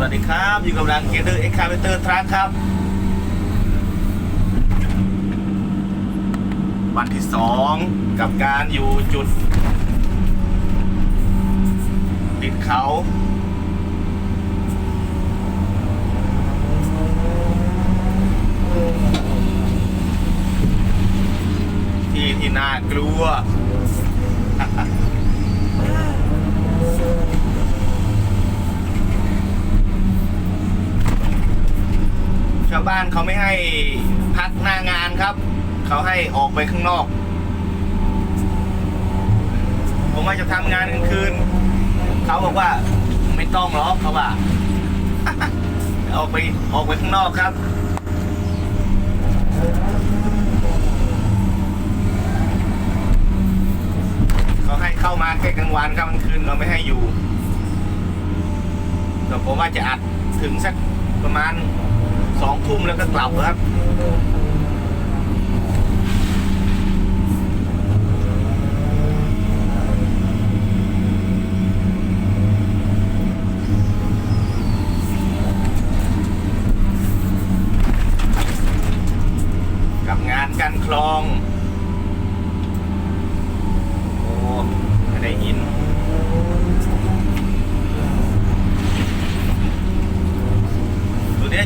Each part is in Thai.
วัสดีครับ อยู่กับรังเกเดอร์เอ็กคาเวเตอร์ทรัคครับ วันที่สองกับการอยู่จุด ติดเขาที่ที่น่ากลัว ชาวบ้าน เขาไม่ให้พักหน้างานครับ เขาให้ออกไปข้างนอก ผมว่าจะทำงานกลางคืน เขาบอกว่าไม่ต้องหรอกเขาว่าออกไปออกไปข้างนอกครับเขาให้เข้ามาแค่กลางวันกลางคืนเราไม่ให้อยู่แต่ผมว่าจะอัดถึงสักประมาณ สองทุ่มแล้วก็กลับครับกับงานกันคลอง โอ้ไม่ได้ยินตัวเด้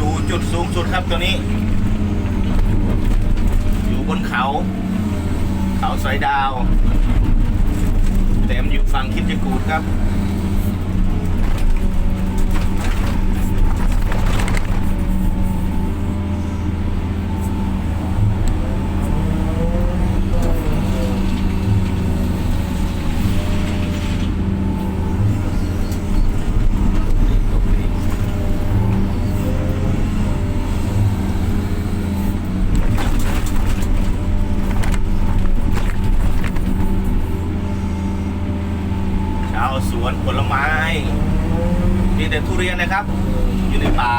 อยู่จุดสูงสุดครับตัวนี้ อยู่บนเขา เขาสอยดาว แต่มันอยู่ฝั่งคิดจกูดครับ ชาวสวนผลไม้มีแต่ทุ เรียนนะครับ อยู่ในป่า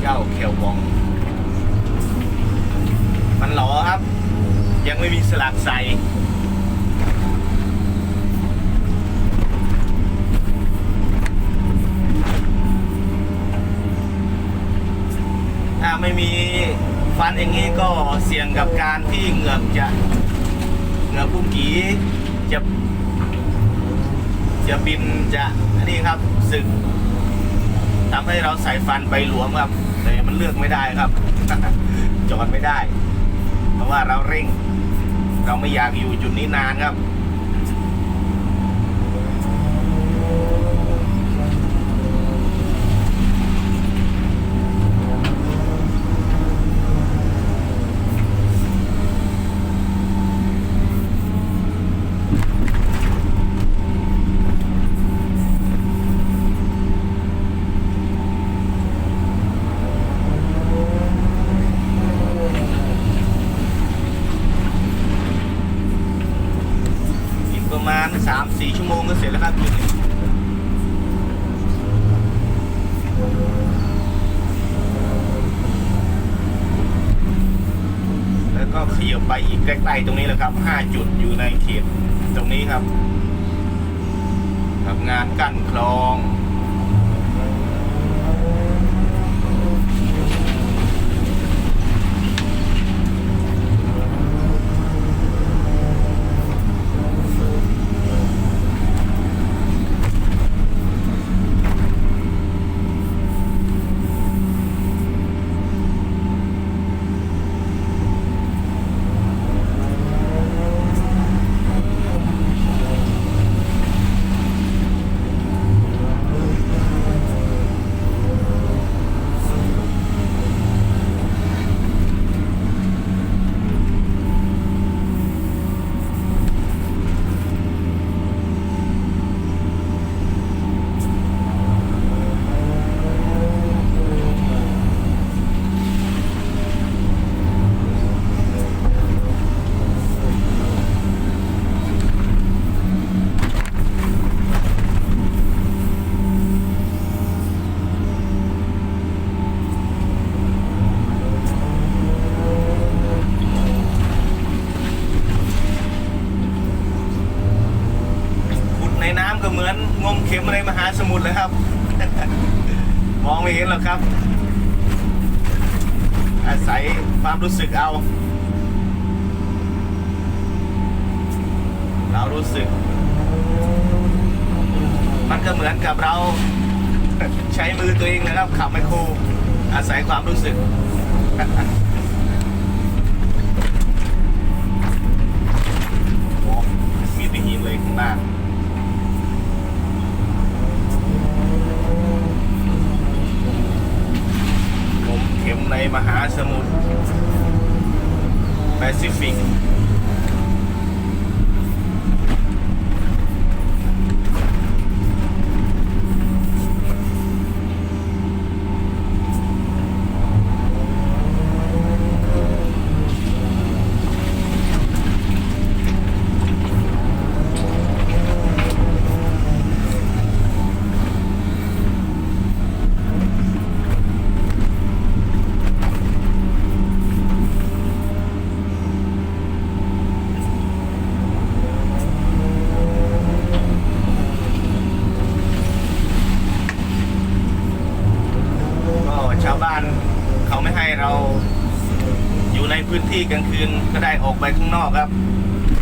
เจ้าเขียววอง มันหลอครับ ยังไม่มีสลักใส่ ถ้า ไม่มีฟันอย่างนี้ก็เสี่ยงกับการที่เหงือกจะเหงือกพุ่งกีจะจะบินจะนนี้ครับสึกทำให้เราใส่ฟันไปหลวมครับ แต่มันเลือกไม่ได้ครับ จอดไม่ได้ เพราะว่าเราเร่ง เราไม่อยากอยู่จุดนี้นานครับ อีก สามสี่ชั่วโมงก็เสร็จแล้วครับจุดนี้แล้วก็ขยับไปอีกใกล้ๆตรงนี้แหละครับห้าจุดอยู่ในเขตตรงนี้ครับ กับงานกั้นคลอง อ งมเข็มในมหาสมุทร เลยครับ มองไม่เห็นหรอกครับ อาศัยความรู้สึกเอา เรารู้สึก มันก็เหมือนกับเราใช้มือตัวเองนะครับขับไมโครอาศัยความรู้สึกมีแตีหินเลยข้างล่างผมเข็ มในมหาสมุทรแปซิฟิกชาวบ้านเขาไม่ให้เราอยู่ในพื้น ที่กลางคืนก็ได้ออกไปข้างนอกครับ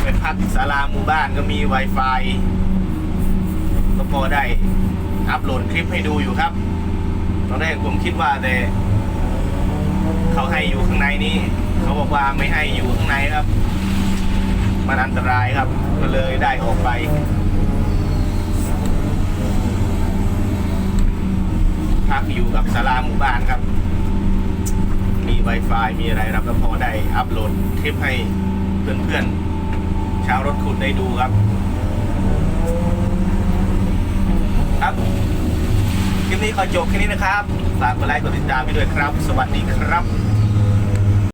ไปพักศาลาหมู่บ้านก็มี Wi-Fi ก็พอได้อัปโหลดคลิปให้ดูอยู่ครับ ตอนแรกผมคิดว่าแต่เขาให้อยู่ข้างในนี้เขาบอกว่าไม่ให้อยู่ข้างในครับ มันอันตรายครับ ก็เลยได้ออกไปพักอยู่กับศาลาหมู่บ้านครับ Wi-Fi มีอะไรเราก็พอได้อัปโหลดคลิปให้เพื่อนๆชาวรถขุดได้ดูครับ ครับคลิปนี้ขอจบแค่นี้นะครับ ฝากกดไลค์กดติดตามไปด้วยครับ สวัสดีครับ